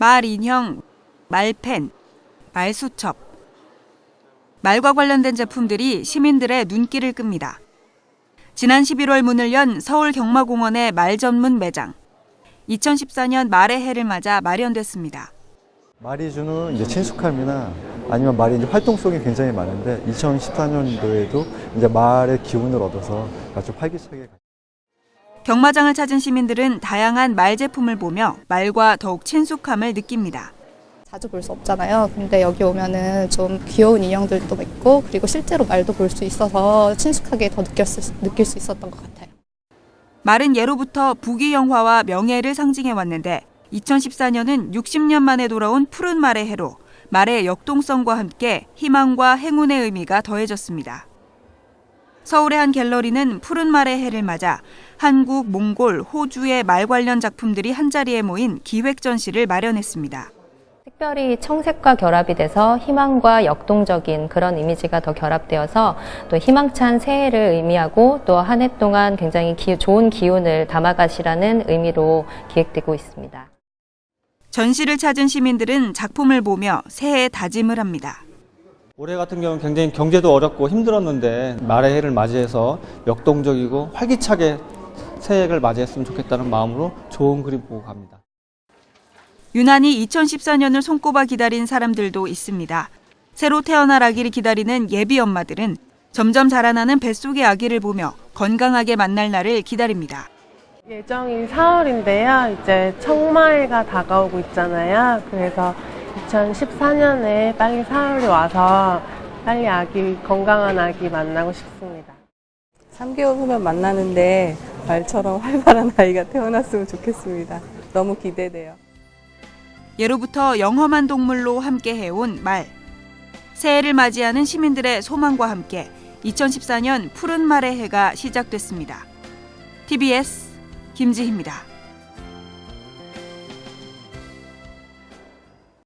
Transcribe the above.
말 인형, 말펜, 말수첩. 말과 관련된 제품들이 시민들의 눈길을 끕니다. 지난 11월 문을 연 서울 경마공원의 말 전문 매장. 2014년 말의 해를 맞아 마련됐습니다. 말이 주는 이제 친숙함이나 아니면 말이 이제 활동성이 굉장히 많은데 2014년도에도 이제 말의 기운을 얻어서 아주 활기차게 경마장을 찾은 시민들은 다양한 말 제품을 보며 말과 더욱 친숙함을 느낍니다. 자주 볼 수 없잖아요. 근데 여기 오면은 좀 귀여운 인형들도 있고 그리고 실제로 말도 볼 수 있어서 친숙하게 더 느꼈, 느낄 수 있었던 것 같아요. 말은 예로부터 부귀 영화와 명예를 상징해 왔는데 2014년은 60년 만에 돌아온 푸른 말의 해로 말의 역동성과 함께 희망과 행운의 의미가 더해졌습니다. 서울의 한 갤러리는 푸른 말의 해를 맞아 한국, 몽골, 호주의 말 관련 작품들이 한자리에 모인 기획 전시를 마련했습니다. 특별히 청색과 결합이 돼서 희망과 역동적인 그런 이미지가 더 결합되어서 또 희망찬 새해를 의미하고 또 한 해 동안 굉장히 기- 좋은 기운을 담아가시라는 의미로 기획되고 있습니다. 전시를 찾은 시민들은 작품을 보며 새해 다짐을 합니다. 올해 같은 경우는 굉장히 경제도 어렵고 힘들었는데 말의 해를 맞이해서 역동적이고 활기차게 새해를 맞이했으면 좋겠다는 마음으로 좋은 그림 보고 갑니다. 유난히 2014년을 손꼽아 기다린 사람들도 있습니다. 새로 태어날 아기를 기다리는 예비 엄마들은 점점 자라나는 뱃속의 아기를 보며 건강하게 만날 날을 기다립니다. 예정이 4월인데요. 이제 청마회가 다가오고 있잖아요. 그래서 2014년에 빨리 4월이 와서 빨리 아기, 건강한 아기 만나고 싶습니다. 3개월 후면 만나는데 말처럼 활발한 아이가 태어났으면 좋겠습니다. 너무 기대돼요. 예로부터 영험한 동물로 함께 해온 말. 새해를 맞이하는 시민들의 소망과 함께 2014년 푸른 말의 해가 시작됐습니다. TBS 김지희입니다.